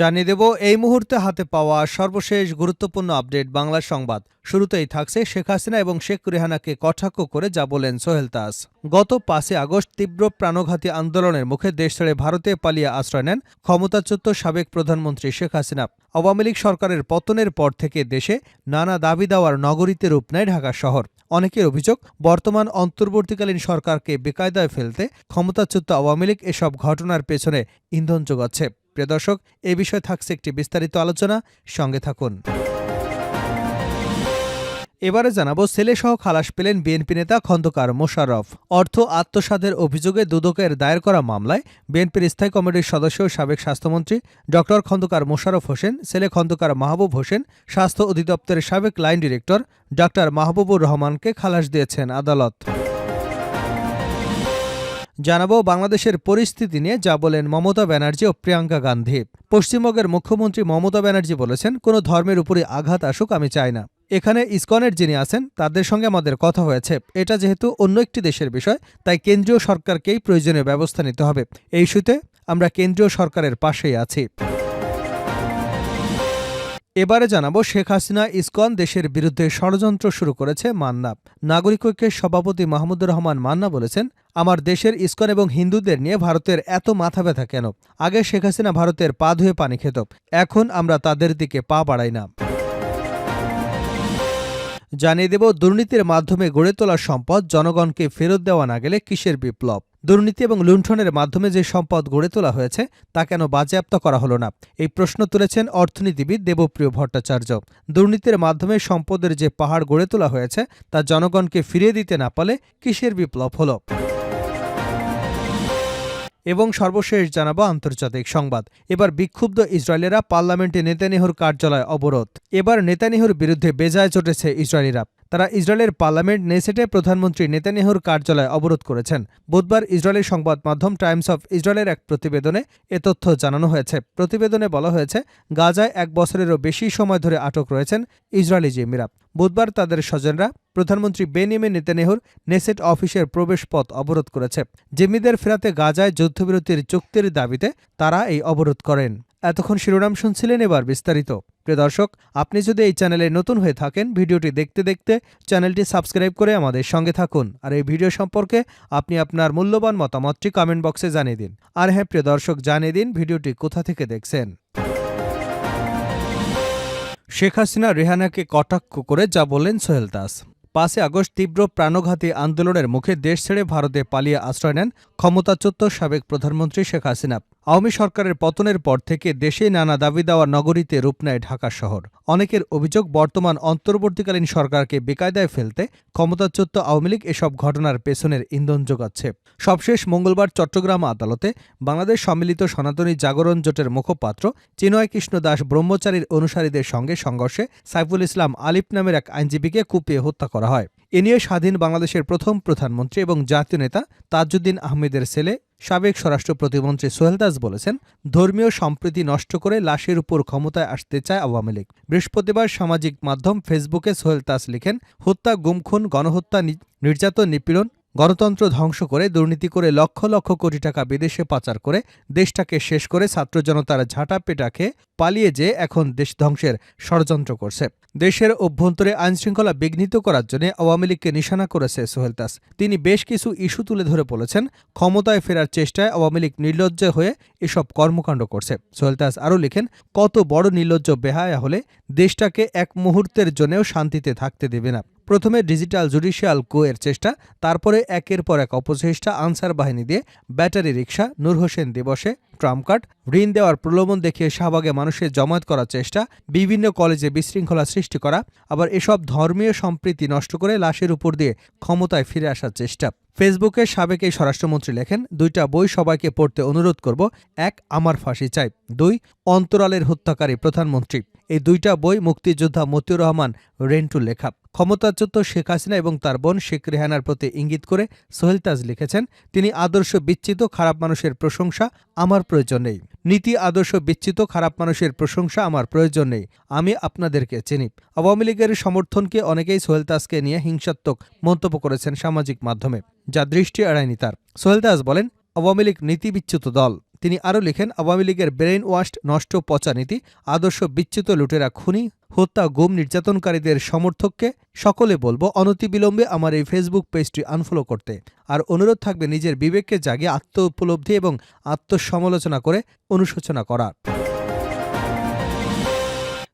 জানিয়ে দেব, এই মুহূর্তে হাতে পাওয়া সর্বশেষ গুরুত্বপূর্ণ আপডেট বাংলা সংবাদ। শুরুতেই থাকছে শেখ হাসিনা এবং শেখ রেহানাকে কটাক্ষ করে যা বলেন সোহেল তাস গত পাঁচই আগস্ট তীব্র প্রাণঘাতী আন্দোলনের মুখে দেশ ছেড়ে ভারতে পালিয়ে আশ্রয় নেন ক্ষমতাচ্যুত সাবেক প্রধানমন্ত্রী শেখ হাসিনা। আওয়ামী লীগ সরকারের পতনের পর থেকে দেশে নানা দাবি দেওয়ার নগরীতে রূপ নেয় ঢাকা শহর। অনেকের অভিযোগ, বর্তমান অন্তর্বর্তীকালীন সরকারকে বেকায়দায় ফেলতে ক্ষমতাচ্যুত আওয়ামী লীগ এসব ঘটনার পেছনে ইন্ধন যোগাচ্ছে। প্রিয় দর্শক, এ বিষয়ে থাকছে একটি বিস্তারিত আলোচনা। সঙ্গে থাকুন। এবারে জানাব, ছেলেসহ খালাস পেলেন বিএনপি নেতা খন্দকার মোশাররফ। অর্থ আত্মসাদের অভিযোগে দুদকের দায়ের করা মামলায় বিএনপির স্থায়ী কমিটির সদস্য সাবেক স্বাস্থ্যমন্ত্রী ড খন্দকার মোশাররফ হোসেন, ছেলে খন্দকার মাহবুব হোসেন, স্বাস্থ্য অধিদপ্তরের সাবেক লাইন ডিরেক্টর ড মাহবুবুর রহমানকে খালাস দিয়েছেন আদালত। জানাব বাংলাদেশের পরিস্থিতি নিয়ে, যা বলেন মমতা ব্যানার্জি ও প্রিয়াঙ্কা গান্ধী। পশ্চিমবঙ্গের মুখ্যমন্ত্রী মমতা ব্যানার্জি বলেছেন, কোনো ধর্মের উপরে আঘাত আসুক, আমি চাই না। এখানে ইসকনের যিনি আছেন, তাদের সঙ্গে আমাদের কথা হয়েছে। এটা যেহেতু অন্য একটি দেশের বিষয়, তাই কেন্দ্রীয় সরকারকেই প্রয়োজনীয় ব্যবস্থা নিতে হবে। এই ইস্যুতে আমরা কেন্দ্রীয় সরকারের পাশেই আছি। এবারে জানাব শেখ হাসিনা ইসকন দেশের বিরুদ্ধে ষড়যন্ত্র শুরু করেছে মান্না। নাগরিক ঐক্যের সভাপতি মাহমুদুর রহমান মান্না বলেছেন, আমার দেশের ইসকন এবং হিন্দুদের নিয়ে ভারতের এত মাথা ব্যথা কেন? আগে শেখ হাসিনা ভারতের পা ধুয়ে পানি খেত, এখন আমরা তাদের দিকে পা বাড়াই না। জানিয়ে দেব, দুর্নীতির মাধ্যমে গড়ে তোলা সম্পদ জনগণকে ফেরত দেওয়া না গেলে কিসের বিপ্লব? দুর্নীতি এবং লুণ্ঠনের মাধ্যমে যে সম্পদ গড়ে তোলা হয়েছে, তা কেন বাজেয়াপ্ত করা হলো না? এই প্রশ্ন তুলেছেন অর্থনীতিবিদ দেবপ্রিয় ভট্টাচার্য। দুর্নীতির মাধ্যমে সম্পদের যে পাহাড় গড়ে তোলা হয়েছে, তা জনগণকে ফিরিয়ে দিতে না পারলে কিসের বিপ্লব হলো? এবং সর্বশেষ জানাব আন্তর্জাতিক সংবাদ। এবার বিক্ষুব্ধ ইসরায়েলেরা পার্লামেন্টে নেতানিহুর কার্যালয় অবরোধ। এবার নেতানিহুর বিরুদ্ধে বেজায় চটেছে ইসরায়েলিরা। তারা ইসরায়েলের পার্লামেন্ট নেসেটে প্রধানমন্ত্রী নেতানিহুর কার্যালয় অবরোধ করেছেন। বুধবার ইসরায়েলের সংবাদ মাধ্যম টাইমস অফ ইসরায়েলের এক প্রতিবেদনে এ তথ্য জানানো হয়েছে। প্রতিবেদনে বলা হয়েছে, গাজায় এক বছরেরও বেশি সময় ধরে আটক রয়েছেন ইসরায়েলি জিম্মিরা বুধবার তাদের স্বজনরা প্রধানমন্ত্রী বেনিমে নেতানেহুর নেসেট অফিসের প্রবেশপথ অবরোধ করেছে। জিম্মিদের ফেরাতে গাজায় যুদ্ধবিরতির চুক্তির দাবিতে তারা এই অবরোধ করেন। এতক্ষণ শিরোনাম শুনছিলেন এবার বিস্তারিত। প্রিয় দর্শক, আপনি যদি এই চ্যানেলে নতুন হয়ে থাকেন, ভিডিওটি দেখতে দেখতে চ্যানেলটি সাবস্ক্রাইব করে আমাদের সঙ্গে থাকুন। আর এই ভিডিও সম্পর্কে আপনি আপনার মূল্যবান মতামতটি কমেন্ট বক্সে জানিয়ে দিন। আর হ্যাঁ প্রিয় দর্শক, জানিয়ে দিন ভিডিওটি কোথা থেকে দেখছেন। শেখ হাসিনা রেহানাকে কটাক্ষ করে যা বললেন সোহেল দাস। পাঁচই আগস্ট তীব্র প্রাণঘাতী আন্দোলনের মুখে দেশ ছেড়ে ভারতে পালিয়ে আশ্রয় নেন ক্ষমতাচ্যুত সাবেক প্রধানমন্ত্রী শেখ হাসিনা। আওয়ামী সরকারের পতনের পর থেকে দেশে নানা দাবি দেওয়া নগরীতে রূপ নেয় ঢাকা শহর। অনেকের অভিযোগ, বর্তমান অন্তর্বর্তীকালীন সরকারকে বেকায়দায় ফেলতে ক্ষমতাচ্যুত আওয়ামী লীগ এসব ঘটনার পেছনের ইন্ধন যোগাচ্ছে। সবশেষ মঙ্গলবার চট্টগ্রাম আদালতে বাংলাদেশ সম্মিলিত সনাতনী জাগরণ জোটের মুখপাত্র চিনয় কৃষ্ণ দাস ব্রহ্মচারীর অনুসারীদের সঙ্গে সংঘর্ষে সাইফুল ইসলাম আলিফ নামের এক আইনজীবীকে কুপিয়ে হত্যা করা হয়। এ নিয়ে স্বাধীন বাংলাদেশের প্রথম প্রধানমন্ত্রী এবং জাতীয় নেতা তাজউদ্দিন আহমেদের ছেলে, সাবেক স্বরাষ্ট্র প্রতিমন্ত্রী সোহেল দাস বলেছেন, ধর্মীয় সম্প্রীতি নষ্ট করে লাশের উপর ক্ষমতায় আসতে চায় আওয়ামী লীগ। বৃহস্পতিবার সামাজিক মাধ্যম ফেসবুকে সোহেল দাস লিখেন, হত্যা গুমখুন গণহত্যা নির্যাতন, নিপীড়ন গণতন্ত্র ধ্বংস করে দুর্নীতি করে লক্ষ লক্ষ কোটি টাকা বিদেশে পাচার করে দেশটাকে শেষ করে ছাত্র জনতার ঝাঁটা পেটাকে পালিয়ে যে এখন দেশ ধ্বংসের ষড়যন্ত্র করছে। দেশের অভ্যন্তরে আইনশৃঙ্খলা বিঘ্নিত করার জন্য আওয়ামী লীগকে নিশানা করেছে সোহেল দাস। তিনি বেশ কিছু ইস্যু তুলে ধরে বলেছেন, ক্ষমতায় ফেরার চেষ্টায় আওয়ামী লীগ নির্লজ্জ হয়ে এসব কর্মকাণ্ড করছে। সোহেল দাস আরও লিখেন, কত বড় নির্লজ্জ বেহায়া হলে দেশটাকে এক মুহূর্তের জন্যও শান্তিতে থাকতে দেবে না। প্রথমে ডিজিটাল জুডিশিয়াল কোয়ের চেষ্টা, তারপরে একের পর এক অপচেষ্টা আনসার বাহিনী দিয়ে ব্যাটারি রিক্সা নূর হোসেন দিবসে ট্রাম্প কার্ড, ঋণ দেওয়ার প্রলোভন দেখিয়ে শাহবাগে মানুষের জমায়েত করার চেষ্টা, বিভিন্ন কলেজে বিশৃঙ্খলা সৃষ্টি করা, আবার এসব ধর্মীয় সম্প্রীতি নষ্ট করে লাশের উপর দিয়ে ক্ষমতায় ফিরে আসার চেষ্টা। ফেসবুকে সাবেক এই স্বরাষ্ট্রমন্ত্রী লেখেন, দুইটা বই সবাইকে পড়তে অনুরোধ করব, এক, আমার ফাঁসি চাই, দুই, অন্তরালের হত্যাকারী প্রধানমন্ত্রী। এই দুইটা বই মুক্তিযোদ্ধা মতিউর রহমান রেন্টুর লেখা ক্ষমতাচ্যুত শেখ হাসিনা এবং তার বোন শেখ রেহানার প্রতি ইঙ্গিত করে সোহেল তাজ লিখেছেন, তিনি আদর্শ বিচ্ছিত খারাপ মানুষের প্রশংসা আমার প্রয়োজন নেই। নীতি আদর্শ বিচ্ছিত খারাপ মানুষের প্রশংসা আমার প্রয়োজন নেই। আমি আপনাদেরকে চিনি। আওয়ামী লীগের সমর্থনকে অনেকেই সোহেল তাজকে নিয়ে হিংসাত্মক মন্তব্য করেছেন সামাজিক মাধ্যমে, যা দৃষ্টি এড়ায়নি তার। সোহেল তাজ বলেন, আওয়ামী লীগ নীতিবিচ্যুত দল। তিনি আরও লিখেন, আওয়ামী লীগের ব্রেইন ওয়াশড নষ্ট পচা নীতি, আদর্শ বিচ্যুত লুটেরা খুনি, হত্যা গুম নির্যাতনকারীদের সমর্থককে সকলে বলব, অনতিবিলম্বে আমার এই ফেসবুক পেজটি আনফলো করতে। আর অনুরোধ থাকবে নিজের বিবেককে জাগিয়ে আত্ম উপলব্ধি এবং আত্মসমালোচনা করে অনুশোচনা করার।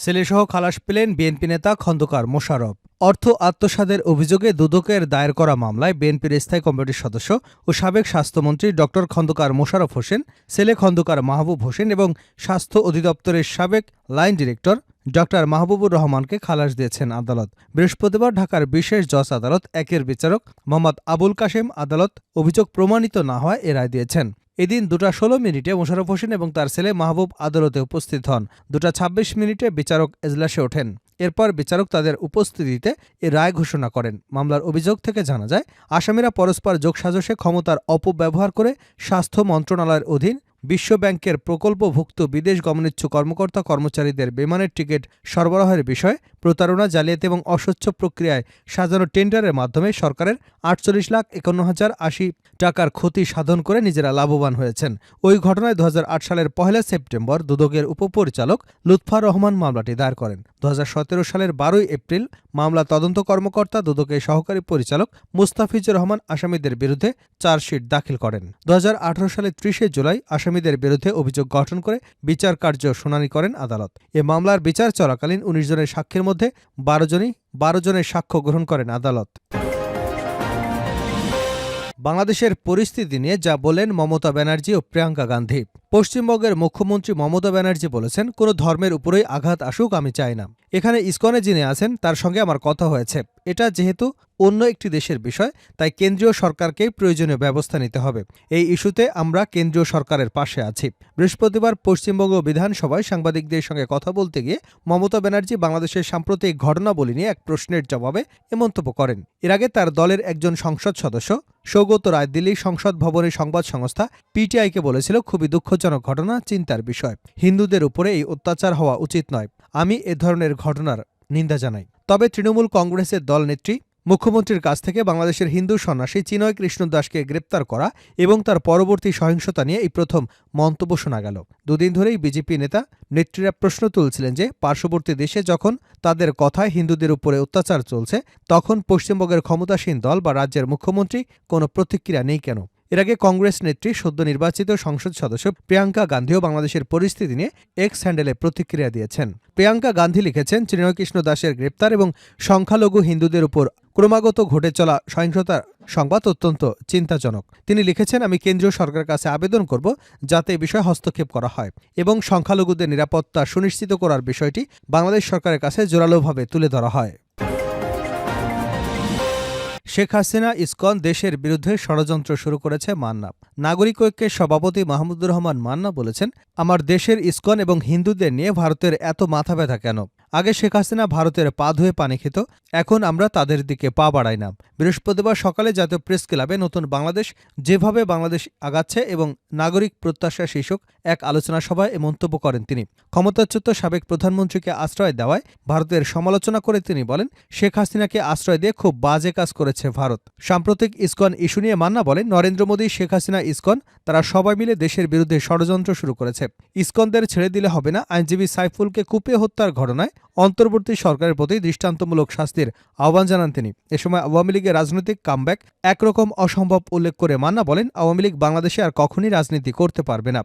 ছেলেসহ খালাস পেলেন বিএনপি নেতা খন্দকার মোশারফ অর্থ আত্মসাদের অভিযোগে দুদকের দায়ের করা মামলায় বিএনপির স্থায়ী কমিটির সদস্য ও সাবেক স্বাস্থ্যমন্ত্রী ড. খন্দকার মোশারফ হোসেন, ছেলে খন্দকার মাহবুব হোসেন এবং স্বাস্থ্য অধিদপ্তরের সাবেক লাইন ডিরেক্টর ড. মাহবুবুর রহমানকে খালাস দিয়েছেন আদালত। বৃহস্পতিবার ঢাকার বিশেষ জজ আদালত একের বিচারক মোহাম্মদ আবুল কাশেম আদালত অভিযোগ প্রমাণিত না হওয়ায় এ রায় দিয়েছেন। এদিন দুটা ষোলো মিনিটে মোশারফ হোসেন এবং তার ছেলে মাহবুব আদালতে উপস্থিত হন। দুটা ছাব্বিশ মিনিটে বিচারক এজলাসে ওঠেন। এরপর বিচারক তাদের উপস্থিতিতে এ রায় ঘোষণা করেন। মামলার অভিযোগ থেকে জানা যায়, আসামিরা পরস্পর যোগসাজশে ক্ষমতার অপব্যবহার করে স্বাস্থ্য মন্ত্রণালয়ের অধীন বিশ্বব্যাংকের প্রকল্পভুক্ত বিদেশ গমনিচ্ছু কর্মকর্তা কর্মচারীদের বিমানের টিকিট সরবরাহের বিষয়ে প্রতারণা জালিয়াতি এবং অস্বচ্ছ প্রক্রিয়ায় সাজানো টেন্ডারের মাধ্যমে সরকারের আটচল্লিশ লাখ একান্ন হাজার আশি টাকার ক্ষতি সাধন করে নিজেরা লাভবান হয়েছেন। ওই ঘটনায় দুহাজার আট সালের পহেলা সেপ্টেম্বর দুদকের উপপরিচালক লুৎফার রহমান মামলাটি দায়ের করেন। দু হাজার সতেরো সালের বারোই এপ্রিল মামলা তদন্ত কর্মকর্তা দুদকের সহকারী পরিচালক মুস্তাফিজুর রহমান আসামিদের বিরুদ্ধে চার্জশিট দাখিল করেন। দু হাজার আঠারো সালের ত্রিশে জুলাই আসামিদের বিরুদ্ধে অভিযোগ গঠন করে বিচার কার্য শুনানি করেন আদালত। এ মামলার বিচার চলাকালীন উনিশ জনের সাক্ষীর মধ্যে বারো জনই, বারো জনের সাক্ষ্য গ্রহণ করেন আদালত। বাংলাদেশের পরিস্থিতি নিয়ে যা বলেন মমতা ব্যানার্জি ও প্রিয়াঙ্কা গান্ধী। পশ্চিমবঙ্গের মুখ্যমন্ত্রী মমতা ব্যানার্জি বলেছেন, কোনো ধর্মের উপরেই আঘাত আসুক, আমি চাই না। এখানে ইসকনে যিনি আছেন, তার সঙ্গে আমার কথা হয়েছে। এটা যেহেতু অন্য একটি দেশের বিষয়, তাই কেন্দ্রীয় সরকারকেই প্রয়োজনীয় ব্যবস্থা নিতে হবে। এই ইস্যুতে আমরা কেন্দ্রীয় সরকারের পাশে আছি। বৃহস্পতিবার পশ্চিমবঙ্গ বিধানসভায় সাংবাদিকদের সঙ্গে কথা বলতে গিয়ে মমতা ব্যানার্জি বাংলাদেশের সাম্প্রতিক ঘটনাবলী নিয়ে এক প্রশ্নের জবাবে এ মন্তব্য করেন। এর আগে তার দলের একজন সংসদ সদস্য, সৌগত রায় দিল্লির সংসদ ভবনের সংবাদ সংস্থা পিটিআইকে বলেছিল, খুবই দুঃখজনক ঘটনা চিন্তার বিষয়। হিন্দুদের উপরে এই অত্যাচার হওয়া উচিত নয়। আমি এ ধরনের ঘটনার নিন্দা জানাই। তবে তৃণমূল কংগ্রেসের দলনেত্রী মুখ্যমন্ত্রীর কাছ থেকে বাংলাদেশের হিন্দু সন্ন্যাসী চিনয় কৃষ্ণ দাসকে গ্রেপ্তার করা এবং তার পরবর্তী সহিংসতা নিয়ে এই প্রথম মন্তব্য শোনা গেল। দুদিন ধরেই বিজেপি নেতা নেত্রীরা প্রশ্ন তুলছিলেন যে, পার্শ্ববর্তী দেশে যখন তাদের কথায় হিন্দুদের উপরে অত্যাচার চলছে, তখন পশ্চিমবঙ্গের ক্ষমতাসীন দল বা রাজ্যের মুখ্যমন্ত্রী কোনো প্রতিক্রিয়া নেই কেন? এর আগে কংগ্রেস নেত্রী, সদ্য নির্বাচিত সংসদ সদস্য প্রিয়াঙ্কা গান্ধীও বাংলাদেশের পরিস্থিতি নিয়ে এক্স হ্যান্ডেলে প্রতিক্রিয়া দিয়েছেন। প্রিয়াঙ্কা গান্ধী লিখেছেন চিন্ময়কৃষ্ণ দাসের গ্রেপ্তার এবং সংখ্যালঘু হিন্দুদের উপর ক্রমাগত ঘটে চলা সহিংসতার সংবাদ অত্যন্ত চিন্তাজনক। তিনি লিখেছেন, আমি কেন্দ্রীয় সরকারের কাছে আবেদন করব যাতে এ বিষয়ে হস্তক্ষেপ করা হয় এবং সংখ্যালঘুদের নিরাপত্তা সুনিশ্চিত করার বিষয়টি বাংলাদেশ সরকারের কাছে জোরালোভাবে তুলে ধরা হয়। শেখ হাসিনা ইসকন দেশের বিরুদ্ধে ষড়যন্ত্র শুরু করেছে মান্না। নাগরিক ঐক্যের সভাপতি মাহমুদুর রহমান মান্না বলেছেন, আমার দেশের ইসকন এবং হিন্দুদের নিয়ে ভারতের এত মাথা ব্যথা কেন? আগে শেখ হাসিনা ভারতের পা ধুয়ে পানি খেত, এখন আমরা তাদের দিকে পা বাড়াই না। বৃহস্পতিবার সকালে জাতীয় প্রেস ক্লাবে নতুন বাংলাদেশ, যেভাবে বাংলাদেশ আগাচ্ছে এবং নাগরিক প্রত্যাশা শীর্ষক এক আলোচনা সভায় এ মন্তব্য করেন তিনি। ক্ষমতাচ্যুত সাবেক প্রধানমন্ত্রীকে আশ্রয় দেওয়ায় ভারতের সমালোচনা করে তিনি বলেন, শেখ হাসিনাকে আশ্রয় দিয়ে খুব বাজে কাজ করেছে ভারত। সাম্প্রতিক ইসকন ইস্যু নিয়ে মান্না বলেন, নরেন্দ্র মোদী, শেখ হাসিনা, ইসকন, তারা সবাই মিলে দেশের বিরুদ্ধে ষড়যন্ত্র শুরু করেছে। ইসকনদের ছেড়ে দিলে হবে না। আইনজীবী সাইফুলকে কুপিয়ে হত্যার ঘটনায় অন্তর্বর্তী সরকারের প্রতি দৃষ্টান্তমূলক শাস্তির আহ্বান জানান তিনি। এ সময় আওয়ামী লীগের রাজনৈতিক কামব্যাক একরকম অসম্ভব উল্লেখ করে মান্না বলেন, আওয়ামী লীগ বাংলাদেশে আর কখনই রাজনীতি করতে পারবে না।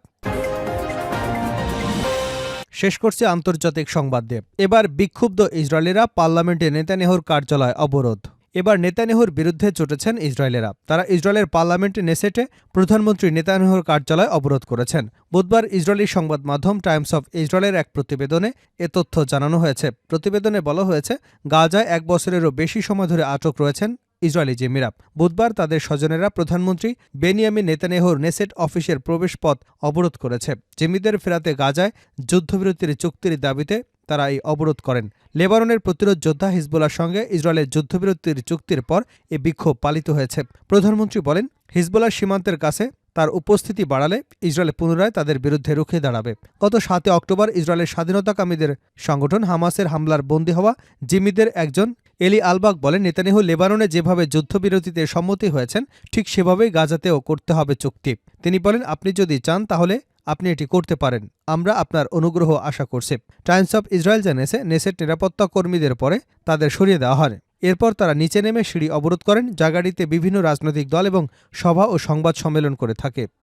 শেষ করছে আন্তর্জাতিক সংবাদ দিয়ে এবার বিক্ষুব্ধ ইসরায়েলিরা পার্লামেন্টে নেতানিয়াহুর কার্যালয় অবরোধ। এবার নেতানিয়াহুর বিরুদ্ধে চটেছেন ইসরায়েলেরা। তারা ইসরায়েলের পার্লামেন্টে নেসেটে প্রধানমন্ত্রী নেতানিয়াহুর কার্যালয় অবরোধ করেছেন। বুধবার ইসরায়েলি সংবাদ মাধ্যম টাইমস অফ ইসরায়েলের এক প্রতিবেদনে এ তথ্য জানানো হয়েছে। প্রতিবেদনে বলা হয়েছে, গাজায় এক বছরেরও বেশি সময় ধরে আটক রয়েছেন ইসরায়েলি জিম্মিরা বুধবার তাদের স্বজনেরা প্রধানমন্ত্রী বেনিয়ামিন নেতানেহর নেসেট অফিসের প্রবেশপথ অবরোধ করেছে। জিম্মিদের ফেরাতে গাজায় যুদ্ধবিরতির চুক্তির দাবিতে তারা এই অবরোধ করেন। লেবাননের প্রতিরোধ যোদ্ধা হিজবুল্লার সঙ্গে ইসরায়েলের যুদ্ধবিরতির চুক্তির পর এ বিক্ষোভ পালিত হয়েছে। প্রধানমন্ত্রী বলেন হিজবুল্লার সীমান্তের কাছে তার উপস্থিতি বাড়ালে ইসরায়েল পুনরায় তাদের বিরুদ্ধে রুখে দাঁড়াবে। গত সাতই অক্টোবর ইসরায়েলের স্বাধীনতাকামীদের সংগঠন হামাসের হামলার বন্দী হওয়া জিম্মিদের একজন এলি আলবাগ বলেন, নেতানিয়াহু লেবাননে যেভাবে যুদ্ধবিরতিতে সম্মতি হয়েছেন, ঠিক সেভাবেই গাজাতেও করতে হবে চুক্তি। তিনি বলেন, আপনি যদি চান তাহলে আপনি এটি করতে পারেন। আমরা আপনার অনুগ্রহ আশা করছি। টাইমস অফ ইসরায়েল জানিয়েছে নেসেট নিরাপত্তা কর্মীদের পরে তাদের সরিয়ে দেওয়া হয়। এরপর তারা নিচে নেমে সিঁড়ি অবরোধ করেন। জায়গাটিতে বিভিন্ন রাজনৈতিক দল এবং সভা ও সংবাদ সম্মেলন করে থাকে।